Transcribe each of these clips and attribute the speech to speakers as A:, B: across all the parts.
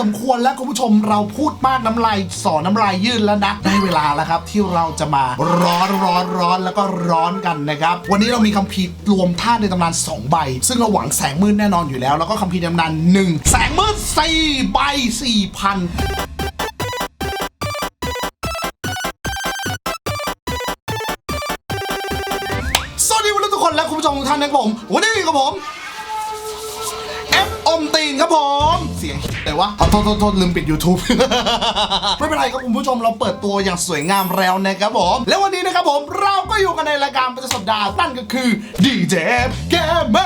A: สมควรแล้วคุณผู้ชมเราพูดมากน้ำลายสอน้ำลายยืดแล้วนะ ได้เวลาแล้วครับ ที่เราจะมาร้อนร้อนร้อนแล้วก็ร้อนกันนะครับ วันนี้เรามีคัมภีร์รวมธาตุในตำนาน 2 ใบ ซึ่งเราหวังแสงมืดแน่นอนอยู่แล้ว แล้วก็คัมภีร์ในตำนาน 1 แสงมืด4ใบ4,000สวัสดีวันนี้ทุกคนและคุณผู้ชมทุกท่านนะครับผม วันนี้กับผม เอฟอมตีนครับผม เสียงแต่ว่าขอโทษโทษโทษลืมปิด YouTube ไม่เป็นไรครับคุณผู้ชมเราเปิดตัวอย่างสวยงามแล้วนะครับผม และวันนี้นะครับผมเราก็อยู่กันในรายการประจำสัปดาห์นั่นก็คือดีเจเกมเม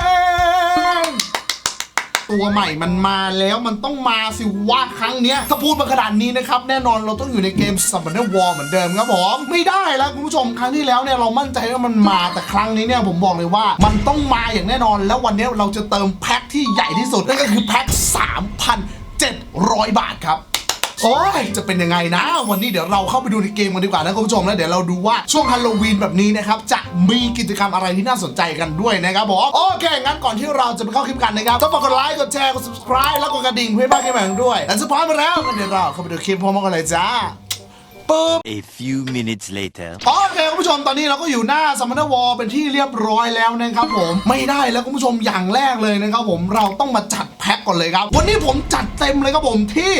A: ตัวใหม่มันมาแล้วมันต้องมาสิว่าครั้งเนี้ยถ้าพูดมาขนาดนี้นะครับแน่นอนเราต้องอยู่ในเกม s u b m a r i n War เหมือนเดิมครับผมไม่ได้แล้วคุณผู้ชมครั้งที่แล้วเนี่ยเรามั่นใจว่ามันมาแต่ครั้งนี้เนี่ยผมบอกเลยว่ามันต้องมาอย่างแน่นอน แล้ววันนี้เราจะเติมแพ็คที่ใหญ่ที่สุดนั่นก็คือแพ็ค3,700 บาทครับ โอ้ยจะเป็นยังไงนะ วันนี้เดี๋ยวเราเข้าไปดูในเกมกันดีกว่านะคุณผู้ชมแล้วเดี๋ยวเราดูว่าช่วงฮาโลวีนแบบนี้นะครับจะมีกิจกรรมอะไรที่น่าสนใจกันด้วยนะครับผมโอเคงั้นก่อนที่เราจะไปเข้าคลิปกันนะครับต้องฝากกดไลค์กดแชร์กด subscribe แล้วกดกระดิ่งเพื่อไม่ให้พลาดคลิปใหม่ๆด้วยและสุดท้ายมาแล้วงั้นเดี๋ยวเราเข้าไปดูคลิปพร้อมกันเลยจ้าปึ๊บ
B: A few minutes later.
A: โอเคคุณผู้ชมตอนนี้เราก็อยู่หน้าสม m นวอลเป็นที่เรียบร้อยแล้วนะครับผมไม่ได้แล้วคุณผู้ชมอย่างแรกเลยนะครับผมเราต้องมาจัดแพ็คก่อนเลยครับ วันนี้ผมจัดเต็มเลยครับผมที่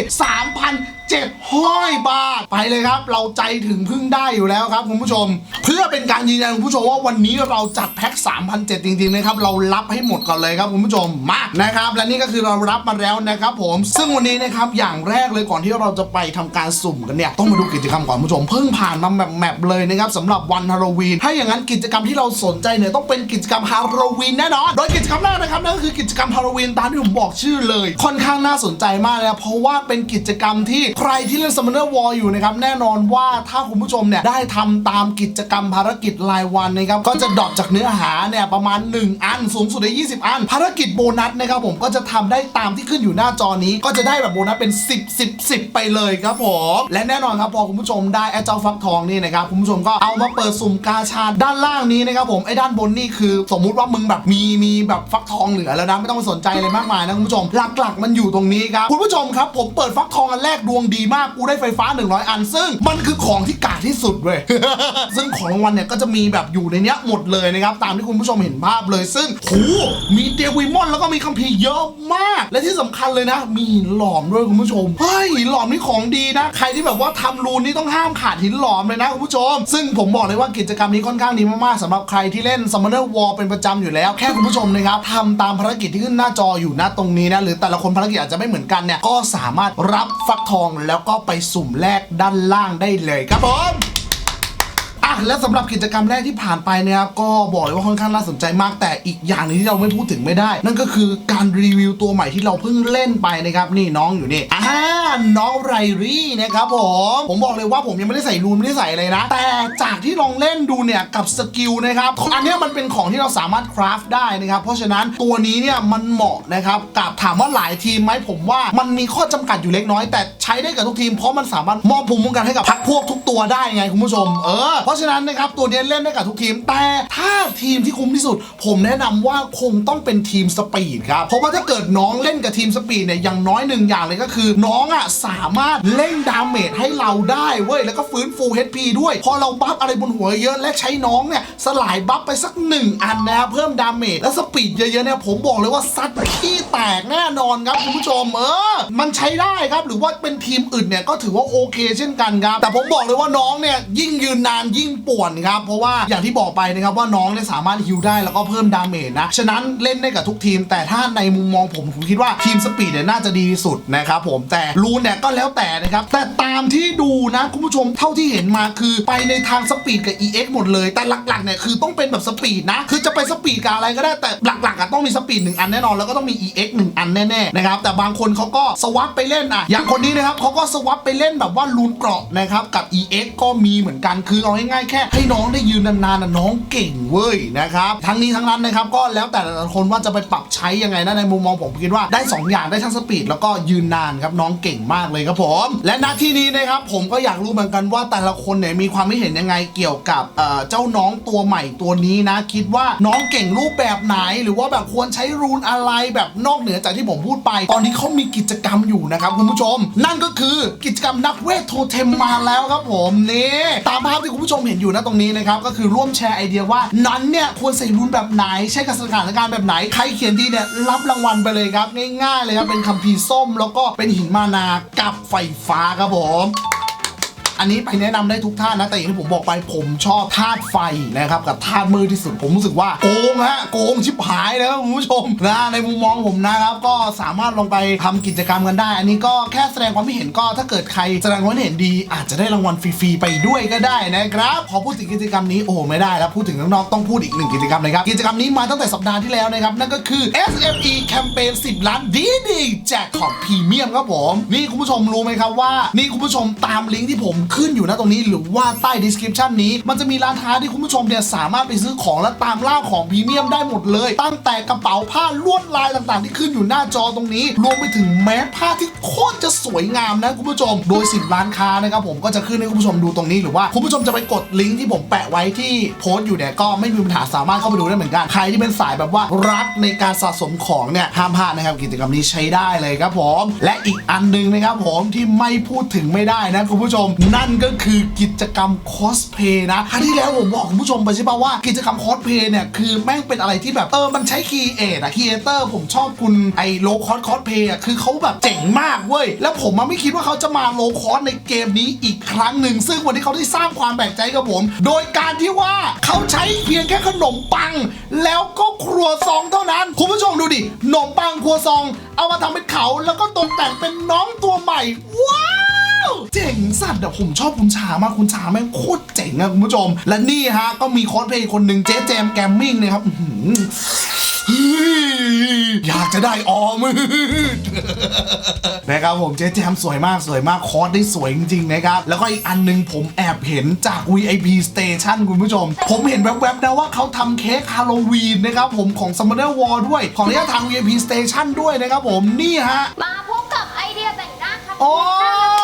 A: 3,700 บาท ไปเลยครับ เราใจถึงพึ่งได้อยู่แล้วครับคุณผู้ชม เพื่อเป็นการยืนยันคุณผู้ชมว่าวันนี้เราจัดแพ็ค3,700จริงๆนะครับ เรารับให้หมดก่อนเลยครับคุณผู้ชมมานะครับ และนี่ก็คือเรารับมาแล้วนะครับผม ซึ่งวันนี้นะครับอย่างแรกเลยก่อนที่เราจะไปทำการสุ่มกันเนี่ยต้องมาดูกิจกรรมก่อนคุณผู้ชม เพิ่งผ่านมาแบบแมปเลยนะครับสำหรับวันฮาโลวีนถ้าอย่างนั้นกิจกรรมที่เราสนใจเนี่ยต้องเป็นกิจกรรมฮาโลวีนแน่นอนโดยกิจกรรมแรกนะครับนั่นก็คือกิจกรรมฮาโลวีนตามที่ผมบอกชื่อเลย ค่อนข้างน่าสนใจมากนะเพราะว่าเป็นกิจกรรมที่ใครที่เล่น Summoner War อยู่นะครับแน่นอนว่าถ้าคุณผู้ชมเนี่ยได้ทำตามกิจกรรมภารกิจรายวันนะครับก็จะดรอปจากเนื้อหาเนี่ยประมาณ 1 อันสูงสุดได้ 20 อัน ภารกิจโบนัสนะครับผมก็จะทำได้ตามที่ขึ้นอยู่หน้าจอนี้ ก็จะได้แบบโบนัสเป็น 10 10 10 ไปเลยครับผมและแน่นอนครับพอคุณผู้ชมได้ไอ้เจ้าฟักทองนี่นะครับคุณผู้ชมก็เอามาเปิดสุ่มกาชาด้านล่างนี้นะครับผมไอ้ด้านบนนี่คือสมมุติว่ามึงแบบมีมีแบบฟักทองเหลือแล้วนะไม่ต้องไปสนใจอะไรมากมายนะคุณผู้ชมหลักๆ มันอยู่ตรงนี้ครับคุณผู้ชมครับผมเปิดฟักทองอันแรกดวงดีมากกูได้ไฟฟ้า 100 อัน ซึ่งมันคือของที่กาดที่สุดเว้ย ซึ่งของรางวัลเนี่ยก็จะมีแบบอยู่ในเนี้ยหมดเลยนะครับ ตามที่คุณผู้ชมเห็นภาพเลย ซึ่งโหมีเดวิมอนแล้วก็มีคัมภีร์เยอะมาก และที่สำคัญเลยนะ มีหินหลอมด้วยคุณผู้ชม เฮ้ยหินหลอมนี่ของดีนะ ใครที่แบบว่าทำรูนนี่ต้องห้ามขาดหินหลอมเลยนะคุณผู้ชม ซึ่งผมบอกเลยว่ากิจกรรมนี้ค่อนข้างดีมากๆสำหรับใครที่เล่น Summoner War เป็นประจำอยู่แล้ว แค่คุณผู้ชมนะครับทำตามภารกิจที่ขึ้นหน้าจออยู่หน้าตรงนี้นะหรือแต่ละคนภารกิจอาจจะไม่เหมือนกันเนี่ยก็สามารถรับฟักทองแล้วก็ไปสุ่มแลกด้านล่างได้เลยครับผม อะและสำหรับกิจกรรมแรกที่ผ่านไปนะครับก็บอกเลยว่าค่อนข้างน่าสนใจมากแต่อีกอย่างหนึงที่เราไม่พูดถึงไม่ได้ นั่นก็คือการรีวิวตัวใหม่ที่เราเพิ่งเล่นไปนะครับนี่น้องอยู่นี่อ่าน้องไรรี่นะครับผมผมบอกเลยว่าผมยังไม่ได้ใส่รูนไม่ได้ใส่อะไรนะ แต่จากที่ลองเล่นดูเนี่ยกับสกิลนะครับอันนี้มันเป็นของที่เราสามารถคราฟได้นะครับเพราะฉะนั้นตัวนี้เนี่ยมันเหมาะนะครับกับถามว่าหลายทีมไหมผมว่ามันมีข้อจำกัดอยู่เล็กน้อย แต่ใช้ได้กับทุกทีมเพราะมันสามารถมอบภูมิคุ้มกันให้กับพรรคพวกทุกตัวได้ไงคุณผู้ชมเออเพราะฉะนั้นนะครับตัวนี้เล่นได้กับทุกทีม แต่ถ้าทีมที่คุ้มที่สุด ผมแนะนำว่าคงต้องเป็นทีมสปีดครับ เพราะว่าถ้าเกิดน้องเล่นกับทีมสปีดเนี่ยอย่างน้อยหนึ่งอย่างเลยก็คือ น้องอะสามารถเล่นดาเมจให้เราได้เว้ยแล้วก็ฟื้นฟู HP ด้วย พอเราบัฟอะไรบนหัวเยอะและใช้น้องเนี่ยสลายบัฟไปสักหนึ่งอันนะครับเพิ่มดาเมจและสปีดเยอะๆเนี่ยผมบอกเลยว่าซัดขี้แตกแน่นอนครับคุณผู้ชมเออมันใช้ได้ครับหรือว่าเป็นทีมอื่นเนี่ยก็ถือว่าโอเคเช่นกันครับแต่ผมบอกเลยว่าน้องเนี่ยยิ่งยืนนานยิ่งป่วนครับ เพราะว่าอย่างที่บอกไปนะครับว่าน้องเนี่ยสามารถฮิวได้แล้วก็เพิ่มดาเมจนะ ฉะนั้นเล่นได้กับทุกทีม แต่ถ้าในมุมมองผมผมคิดว่าทีมสปีดเนี่ยน่าจะดีที่สุดนะครับผมแต่รูนเนี่ยก็แล้วแต่นะครับ แต่ตามที่ดูนะคุณผู้ชมเท่าที่เห็นมาคือไปในทางสปีดกับ EX หมดเลย แต่หลักๆเนี่ยคือต้องเป็นแบบสปีดนะ คือจะไปสปีดกับอะไรก็ได้แต่หลักๆอะต้องมีสปีดหนึ่งอันแน่นอนแล้วก็ต้องมี EX หนึ่งอันแน่ๆนะครับแต่บางคนเขาก็สวับไปเล่นอะอย่างคนนี้นะครับเขาก็สวับไปเล่นแบบว่ารูนเกราะนะครับกับ EX ก็มีเหมือนกันคือเอาง่ายแค่ให้น้องได้ยืนนานๆนะน้องเก่งเว้ยนะครับทั้งนี้ทั้งนั้นนะครับก็แล้วแต่ละคนว่าจะไปปรับใช้ยังไงนะในมุมมองผมคิดว่าได้ 2 อย่างได้ทั้งสปีดแล้วก็ยืนนานครับน้องเก่งมากเลยครับผมและณที่นี้นะครับผมก็อยากรู้เหมือนกันว่าแต่ละคนเนี่ยมีความคิดเห็นยังไงเกี่ยวกับเอ่อเจ้าน้องตัวใหม่ตัวนี้นะ คิดว่าน้องเก่งรูปแบบไหน หรือว่าแบบควรใช้รูนอะไรแบบนอกเหนือจากที่ผมพูดไป ตอนนี้เขามีกิจกรรมอยู่นะครับคุณผู้ชม นั่นก็คือกิจกรรมนักเวทโทเทมมาแล้วครับผมนี่ตามภาพที่คุณผู้ชมเห็นอยู่นะตรงนี้นะครับก็คือร่วมแชร์ไอเดียว่านั้นเนี่ยควรใส่รูนแบบไหนใช้กับสถานการณ์แบบไหนใครเขียนดีเนี่ยรับรางวัลไปเลยครับง่ายๆเลยครับเป็นคัมภีร์ส้ม แล้วก็เป็นหินมานากับไฟฟ้าครับผม อันนี้ไปแนะนำได้ทุกท่านนะ แต่อย่างที่ผมบอกไปผมชอบธาตุไฟนะครับกับธาตุมืดที่สุดผมรู้สึกว่าโกงฮะโกงชิบหายแล้วคุณผู้ชมนะในมุมมองผมนะครับ ก็สามารถลงไปทำกิจกรรมกันได้ อันนี้ก็แค่แสดงความคิดเห็นก็ถ้าเกิดใครแสดงความเห็นดี อาจจะได้รางวัลฟรีๆไปด้วยก็ได้นะครับพอพูดถึงกิจกรรมนี้โอ้โหไม่ได้แล้วพูดถึงน้องๆต้องพูดอีกหนึ่งกิจกรรมนะครับกิจกรรมนี้มาตั้งแต่สัปดาห์ที่แล้วนะครับนั่นก็คือ SME แคมเปญ10 ล้านดีดีแจกของพรีเมียมครับผมนี่คุณผู้ชมรู้ไหมครับว่านี่คุณผู้ชมตามลิงก์ที่ผมขึ้นอยู่นะตรงนี้หรือว่าใต้ description นี้ มันจะมีร้านค้าที่คุณผู้ชมเนี่ยสามารถไปซื้อของและตามล่าของพรีเมียมได้หมดเลย ตั้งแต่กระเป๋าผ้าลวดลายต่างๆ ที่ขึ้นอยู่หน้าจอตรงนี้ รวมไปถึงแมสผ้าที่โคตรจะสวยงามนะคุณผู้ชม โดย 10 ร้านค้านะครับผมก็จะขึ้นให้คุณผู้ชมดูตรงนี้หรือว่าคุณผู้ชมจะไปกดลิงก์ที่ผมแปะไว้ที่โพสต์อยู่เนี่ยก็ไม่มีปัญหาสามารถเข้าไปดูได้เหมือนกันใครที่เป็นสายแบบว่ารักในการสะสมของเนี่ยห้ามพลาดนะครับกิจกรรมนี้ใช้ได้เลยครับผม และอีกอันหนึงนะครับผมที่ไม่พูดถึงไม่ได้นะคุณผู้ชมนั่นก็คือกิจกรรมคอสเพย์นะครั้งที่แล้วผมบอกคุณผู้ชมไปใช่ปะว่ากิจกรรมคอสเพย์เนี่ยคือแม่งเป็นอะไรที่แบบเออมันใช้คีเอทอะคีเอเตอร์ผมชอบคุณไอโลคอสคอสเพย์อะคือเขาแบบเจ๋งมากเว้ย แล้วผมมันไม่คิดว่าเขาจะมาโลคอสในเกมนี้อีกครั้งหนึ่ง ซึ่งวันนี้เขาได้สร้างความแปลกใจกับผม โดยการที่ว่าเขาใช้เพียงแค่ขนมปัง แล้วก็ครัวซองเท่านั้น คุณผู้ชมดูดิขนมปังครัวซอง เอามาทำเป็นเขาแล้วก็ตกแต่งเป็นน้องตัวใหม่ว้า วเจ๋งสัตว์อะผมชอบคุณชามากคุณชาแม่งโคตรเจ๋งอะคุณผู้ชม และนี่ฮะก็มีคอสเพลย์คนหนึ่งเจ๊แจมแกมมิ่งนะครับอื้อหือเฮ้ยอยากจะได้ออมือนะครับผมเจ๊แจมสวยมากสวยมากคอร์สได้สวยจริงๆนะครับ แล้วก็อีกอันหนึงผมแอบเห็นจาก VIP Station คุณผู้ชม ผมเห็นแวบๆนะว่าเขาทำเค้กฮาโลวีนนะครับผมของ Summoner War ด้วย ของระยะทาง VIP Station ด้วยนะครับผมนี่ฮะ
C: มาพบกับไอเดียแต่งหน้าครับ
A: โอ้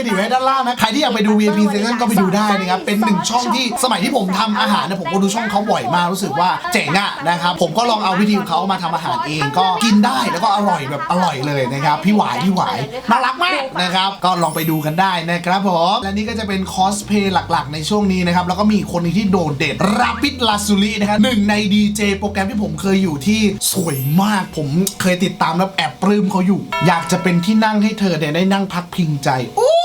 A: รดิตไว้ด้านล่างนะ ใครที่อยากไปดู VIP Station ก็ไปดูได้นะครับ เป็นหนึ่งช่องที่สมัยที่ผมทำอาหารเนี่ยผมก็ดูช่องเขาบ่อยมากรู้สึกว่าเจ๋งอะนะครับ ผมก็ลองเอาวิธีของเขามาทำอาหารเองก็กินได้แล้วก็อร่อยแบบอร่อยเลยนะครับ พี่หวายพี่หวายน่ารักมากนะครับก็ลองไปดูกันได้นะครับผมและนี่ก็จะเป็นคอสเพย์หลักๆ ในช่วงนี้นะครับแล้วก็มีอีกคนหนึงที่โดดเด่นราปิดลาซูรินะครับหนึ่งในดีเจโปรแกรมที่ผมเคยอยู่ที่สวยมาก ผมเคยติดตามแล้วแอบปลื้มเขาอยู่ อยากจะเป็นที่นั่งให้เธอเนี่ยได้นั่งพักพิงใจอู้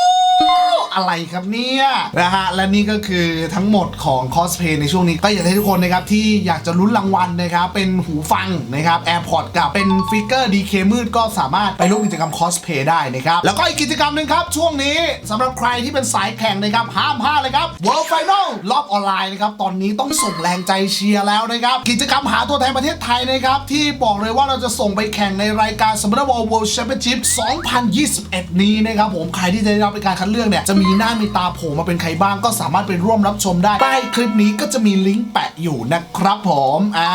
A: อะไรครับเนี่ยนะฮะและนี่ก็คือทั้งหมดของคอสเพย์ในช่วงนี้ก็อยากให้ทุกคนนะครับที่อยากจะลุ้นรางวัลนะครับเป็นหูฟังนะครับ AirPods กับเป็นฟิกเกอร์ DK มืดก็สามารถไปร่วมกิจกรรมคอสเพย์ได้นะครับ แล้วก็อีกกิจกรรมหนึ่งครับ ช่วงนี้สำหรับใครที่เป็นสายแข่งนะครับห้ามพลาดเลยครับ World Final รอบออนไลน์นะครับตอนนี้ต้องส่งแรงใจเชียร์แล้วนะครับกิจกรรมหาตัวแทนประเทศไทยนะครับที่บอกเลยว่าเราจะส่งไปแข่งในรายการ Summoner World Championship 2021 นี้นะครับผมใครที่จะได้รับในการคัดเลือกเนี่ยจะมีีหน้ามีตาโผล่มาเป็นใครบ้างก็สามารถไปร่วมรับชมได้ ใต้คลิปนี้ก็จะมีลิงก์แปะอยู่นะครับผมอ่า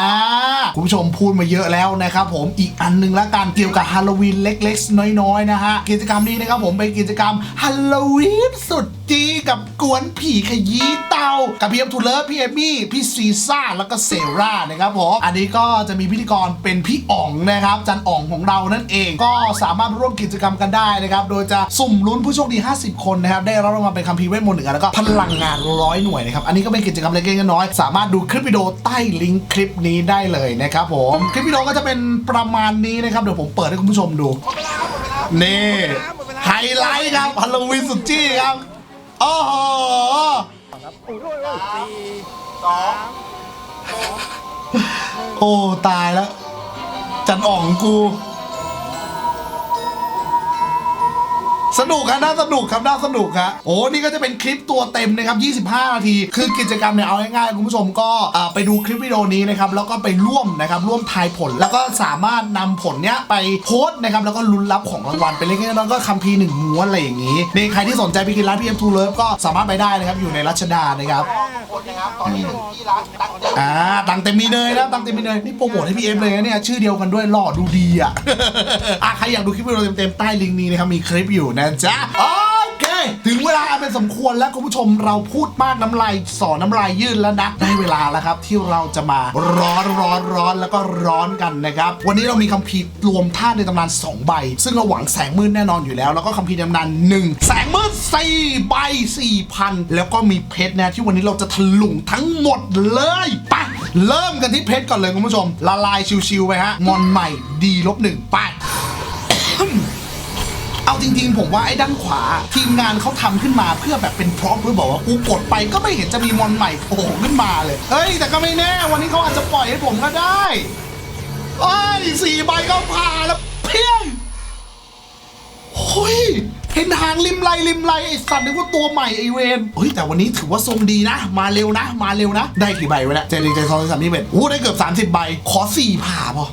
A: คุณผู้ชมพูดมาเยอะแล้วนะครับผมอีกอันหนึงละกันเกี่ยวกับฮาโลวีนเล็กๆ น้อยๆนะฮะกิจกรรมนี้นะครับผมเป็นกิจกรรมฮาโลวีนสุดจีกับกวนผีขยี้เตากับพี่เอ็มทูเลอร์พี่เอมี่พี่ซีซ่าแล้วก็เซรานะครับผมอันนี้ก็จะมีพิธีกรเป็นพี่อ๋องนะครับจันอ๋องของเรานั่นเองก็สามารถร่วมกิจกรรมกันได้นะครับโดยจะสุ่มลุ้นผู้โชคดี 50 คนนะครับได้รับรางวัลเป็นคัมภีร์เวทมนต์หนึ่งอันแล้วก็พลังงานร้อยหน่วยนะครับ อันนี้ก็เป็นกิจกรรมเล็กๆน้อยๆสามารถดูคลิปวิดีโอใต้ลิงก์คลิปนี้ได้เลยนะครับผมคลิปวิดีโอก็จะเป็นประมาณนี้นะครับเดี๋ยวผมเปิดให้คุณผู้ชมดูนี่ไฮไลท์ครับฮาโลวีนสุดจี้ครับโอ้โหโอ้ตายแล้วจันอ่องกู สนุกครับน่าสนุกครับน่าสนุกครับโอ้นี่ก็จะเป็นคลิปตัวเต็มนะครับ 25 นาที คือกิจกรรมเนี่ยเอาง่ายๆคุณผู้ชมก็อ่าไปดูคลิปวิดีโอนี้นะครับแล้วก็ไปร่วมนะครับร่วมทายผล แล้วก็สามารถนำผลเนี้ยไปโพสต์นะครับแล้วก็ลุ้นรับของรางวัลเป็นเล็กๆน้อยๆก็คัมภีร์หนึ่งม้วนอะไรอย่างนี้นี่ใครที่สนใจไปกินร้าน PM2 Love ก็สามารถไปได้นะครับอยู่ในรัชดานะครับอ่าตังเต็มมีเนยนะตังเต็มมีเนยนี่โปรโมทให้พี่เอฟเลยนะเนี่ยชื่อเดียวกันด้วยหล่อดูดีอะอะใครอยากดูคลิปวิดีโอเต็มๆใต้ลิงก์นี้นะครับมีคลิปอยู่นะจ๊ะโอเค ถึงเวลาเป็นสมควรแล้วคุณผู้ชมเราพูดมากน้ำลายสอนน้ำลายยืดแล้วนะ ได้เวลาแล้วครับที่เราจะมาร้อนร้อนร้อนแล้วก็ร้อนกันนะครับ วันนี้เรามีคัมภีร์รวมท่าตุในตำนาน 2 ใบ ซึ่งเราหวังแสงมืดแน่นอนอยู่แล้ว แล้วก็คัมภีร์ในตำนาน 1 แสงมืด4ใบ4,000 แล้วก็มีเพชรนะที่วันนี้เราจะถลุงทั้งหมดเลยไปเริ่มกันที่เพชรก่อนเลยคุณผู้ชม ละลายชิวๆไปฮะมอนใหม่ดีลบหนึ่งไป เอาจริงๆ ผมว่าไอ้ด้านขวา ทีมงานเขาทำขึ้นมาเพื่อแบบเป็นพร็อพหรือบอกว่ากูกดไปก็ไม่เห็นจะมีมอนใหม่โผล่ขึ้นมาเลย เฮ้ย แต่ก็ไม่แน่ วันนี้เขาอาจจะปล่อยให้ผมก็ได้เอ้ยสี่ใบก็ผ่าแล้วเพี้ยงโอ้ยเห็นหางริมไรริมไรไอสัตว์นึกว่าตัวใหม่ไอเวนเฮ้ยแต่วันนี้ถือว่าทรงดีนะ มาเร็วนะ มาเร็วนะ ได้กี่ใบวะเนี่ยเจริญใจทองสามนี่เป็นโอ้ได้เกือบ 30 ใบ ขอสี่ผ่าพอ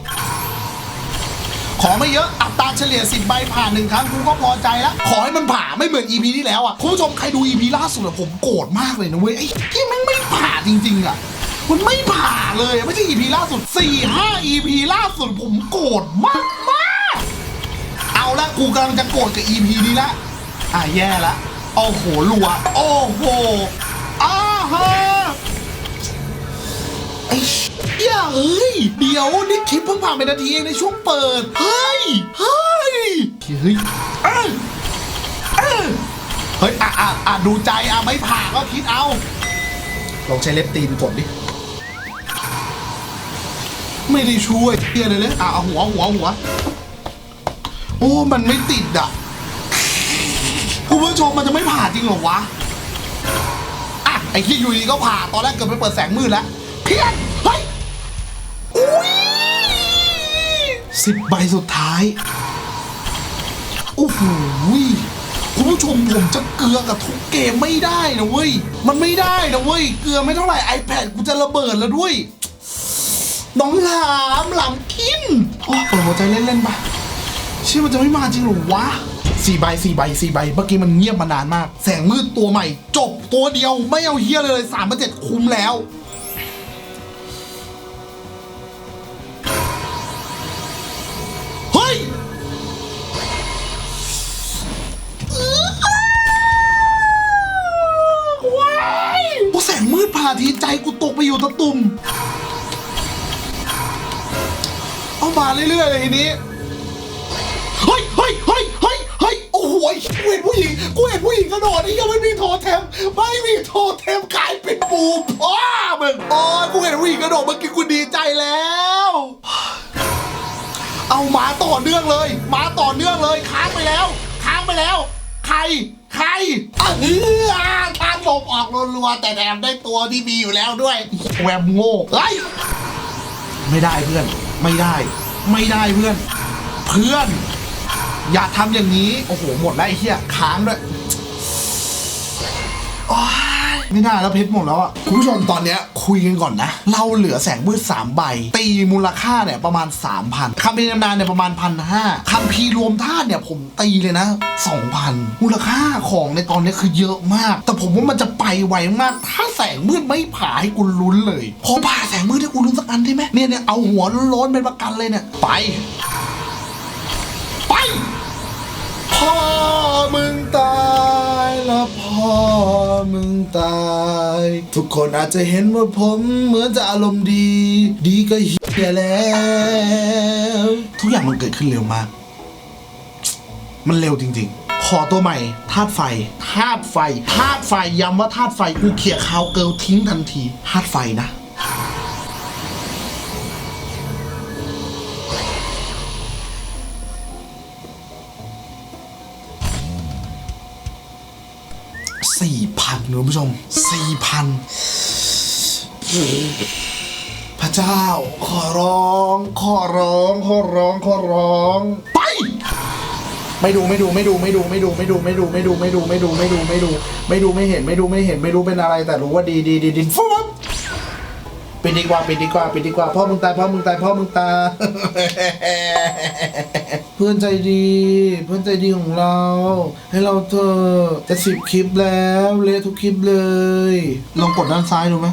A: อไม่เยอะ อัตราเฉลี่ย 10 ใบผ่านหนึ่งครั้งกูก็พอใจแล้ว ขอให้มันผ่าไม่เหมือน EP ที่แล้วอะคุณผู้ชมใครดู EP ล่าสุดอะผมโกรธมากเลยนะเว้ยไอ้ที่แม่งไม่ผ่าจริง ๆอะมันไม่ผ่าเลยไม่ใช่ EP ล่าสุด 4 5 EP ล่าสุดผมโกรธมากมากเอาละกูกำลังจะโกรธกับ EP นี้ละอะแย่ละโอ้โหรัว โอ้โหอ้าฮะไอ้ เหี้ยเอ้ย เดี๋ยวนี่คลิปเพิ่งผ่านไปนาทีเองในช่วงเปิด เฮ้ย เฮ้ย เฮ้ยเอ้ยเอ้ยเฮ้ย อะอะอะดูใจ อะ ไม่ผ่าก็คิดเอา ลองใช้เล็บตีนกดดิ ไม่ได้ช่วยเฮียเลยเลยอะเอาหัวหัวหัว โอ้ มันไม่ติดอะ คุณผู้ชมมันจะไม่ผ่าจริงเหรอวะ อะ ไอ้ที่อยู่ดีก็ผ่า ตอนแรกเกือบไปเปิดแสงมืดแล้ว เพี้ยน เฮ้ย สิบใบสุดท้าย โอ้โหคุณผู้ชมผมจะเกลือกับทุกเกมไม่ได้นะเว้ย มันไม่ได้นะเว้ย เกลือไม่เท่าไหร่ iPad กูจะระเบิดแล้วด้วย น้องหลามหลามกิน โอ้เปิดหัวใจเล่นๆไปเชื่อมันจะไม่มาจริงหรอวะสี่ใบสี่ใบสี่ใบเมื่อกี้มันเงียบมานานมาก แสงมืดตัวใหม่ จบตัวเดียวไม่เอาเฮียเลยสามเจ็ดคุ้มแล้ว ทีใจกูตกไปอยู่ตะตุ่มเอามาเรื่อยๆเลยทีนี้ เฮ้ยเฮ้ยเฮ้ยเฮ้ยเฮ้ยโอ้โหกูเห็นผู้หญิง กูเห็นผู้หญิงกระโดดนี่ยังไม่มีโทเทม ไม่มีโทเทมกลายเป็นปูพ่อมึงโอ้ยกูเห็นผู้หญิงกระโดดเมื่อกี้กูดีใจแล้ว เอามาต่อเนื่องเลย มาต่อเนื่องเลยค้างไปแล้ว ค้างไปแล้ว ใคร ใครอะเฮือ บออกรัวๆแต่แถมได้ตัวที่มีอยู่แล้วด้วยแวมโง่เฮ้ยไม่ได้เพื่อน ไม่ได้ ไม่ได้เพื่อน เพื่อน อย่าทำอย่างนี้ โอ้โห หมดแล้วไอ้เหี้ยค้างด้วย ไม่น่าแล้วเพชรหมดแล้วอะคุณผู้ชมตอนเนี้ยคุยกันก่อนนะ เราเหลือแสงมืด3ใบ ตีมูลค่าเนี่ยประมาณ 3,000คำพีร์นำนานเนี่ยประมาณพันห้าคำพีรวมธาตุเนี่ยผมตีเลยนะ 2,000 มูลค่าของในตอนนี้คือเยอะมาก แต่ผมว่ามันจะไปไวมาก ถ้าแสงมืดไม่ผ่าให้กูลุ้นเลยพอผ่าแสงมืดให้กูลุ้นสักอันได้ไหมเนี่ยเนี่ยเอาหัวล้นเป็นประกันเลยเนี่ยไปไปพ่อมึงตาย แล้วพ่อมึงตาย ทุกคนอาจจะเห็นว่าผมเหมือนจะอารมณ์ดี ดีก็เฮียแล้ว ทุกอย่างมันเกิดขึ้นเร็วมาก มันเร็วจริง ๆขอตัวใหม่ธาตุไฟธาตุไฟธาตุไฟย้ำว่าธาตุไฟกูเขี่ยคาวเกิลทิ้งทันทีธาตุไฟนะ สี่พันคุณผู้ชมสี่พันพระเจ้า ขอร้อง ขอร้อง ขอร้อง ขอร้อง ไป ไม่ดูไม่ดูไม่ดูไม่ดูไม่ดูไม่ดูไม่ดูไม่ดูไม่ดูไม่ดูไม่ดูไม่ดูไม่ดูไม่เห็นไม่ดูไม่เห็นไม่รู้เป็นอะไรแต่รู้ว่าดีดีดีดีฟู ปิดดีกว่าปิดดีกว่าปิดดีกว่าพ่อมึงตายพ่อมึงตายพ่อมึงตายเพื่อนใจดี เพื่อนใจดีของเรา ให้เราเถอะจะสิบคลิปแล้วเละทุกคลิปเลยลองกดด้านซ้ายดูไหม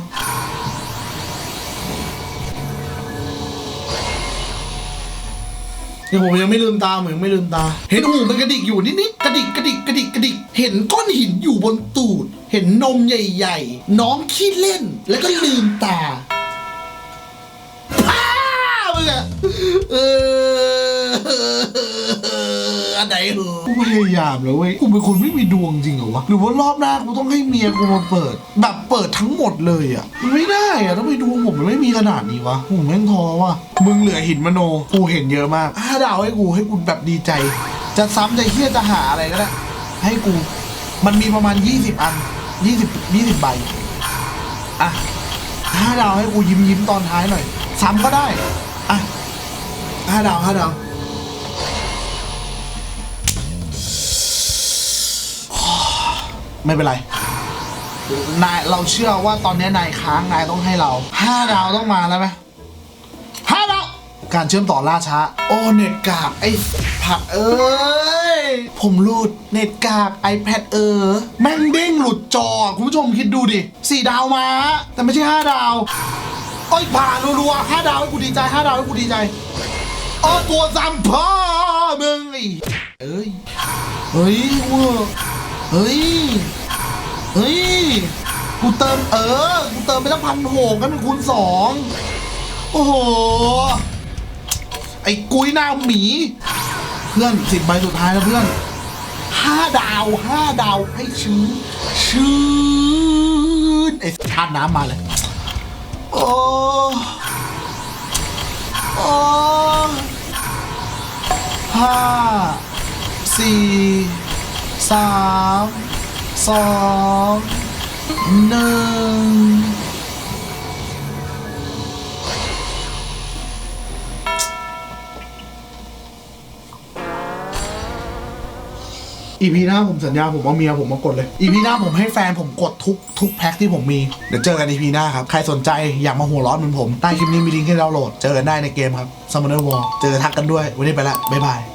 A: ยังผมยังไม่ลืมตาผมยังไม่ลืมตา เห็นหูมันกระดิกอยู่นิดๆกระดิกกระดิกกระดิกกระดิก เห็นก้อนหินอยู่บนตูด เห็นนมใหญ่ ๆ น้องขี้เล่น แล้วก็ลืมตา เอออันไหนเหรอกูพยายามแล้วเว้ย กูเป็นคนไม่มีดวงจริงเหรอวะ หรือว่ารอบหน้ากูต้องให้เมียกูมาเปิด แบบเปิดทั้งหมดเลยอะมันไม่ได้อะทำไมดวงผมมันไม่มีขนาดนี้วะผมแม่งท้อว่ะ มึงเหลือหินมโน กูเห็นเยอะมากห้าดาวให้กูให้กูแบบดีใจ จะซ้ำจะเฮี้ยจะหาอะไรก็ได้ ให้กู มันมีประมาณ 20 อัน 20 20ใบ อะห้าดาวให้กูยิ้มยิ้มตอนท้ายหน่อย ซ้ำก็ได้ อะ ห้าดาวห้าดาวไม่เป็นไร นายเราเชื่อว่าตอนนี้นายค้างนายต้องให้เราห้าดาวต้องมาแล้วไหมห้าดาวการเชื่อมต่อล่าช้า โอ้เน็ตกากไอ้ผักเอ้ยผมหลุดเน็ตกาก iPad เออ แม่งเด้งหลุดจอ คุณผู้ชมคิดดูดิสี่ดาวมา แต่ไม่ใช่ห้าดาว โอ้ยผ่านรัวๆห้าดาวให้กูดีใจห้าดาวให้กูดีใจ โอ้ตัวซัมพ่อมึงไอ้เอ้ย เฮ้ยว้ยเฮ้ย เฮ้ย กูเติมเออ กูเติมไปตั้งพันหกกันเป็นคูณสองโอ้โห ไอ้กุ้ยหน้าหมี เพื่อนสิบใบสุดท้ายแล้วเพื่อนห้าดาวห้าดาวให้ชื้นชื้นไอ้ทาน้ำมาเลย โอ้ โอ้ ห้าสี่สามสองหนึ่ง อีพีหน้าผมสัญญาผมเอาเมียผมมากดเลยอีพีหน้าผมให้แฟนผมกดทุกทุกแพ็คที่ผมมี เดี๋ยวเจอกันอีพีหน้าครับ ใครสนใจอยากมาหัวร้อนเหมือนผม ใต้คลิปนี้มีลิงก์ให้ดาวน์โหลด เจอกันได้ในเกมครับ Summoner War เจอทักกันด้วย วันนี้ไปละบ๊ายบาย